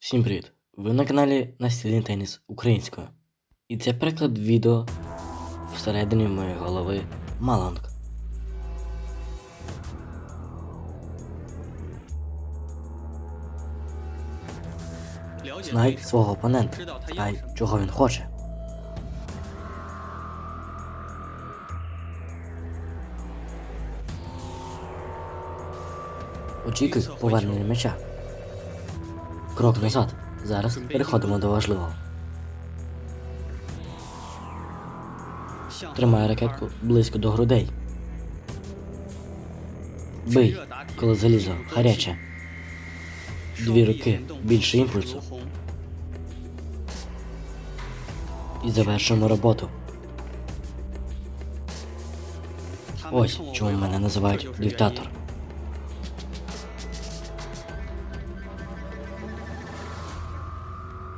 Всім привіт! Ви на каналі Настільний теніс українською. І це приклад відео всередині моєї голови Маланг. Знай свого опонента, знай, чого він хоче. Очікуй повернення м'яча. Крок назад. Зараз переходимо до важливого. Тримай ракетку близько до грудей. Бий, коли залізо гаряче. Дві руки, більше імпульсу. І завершуємо роботу. Ось чому мене називають диктатор.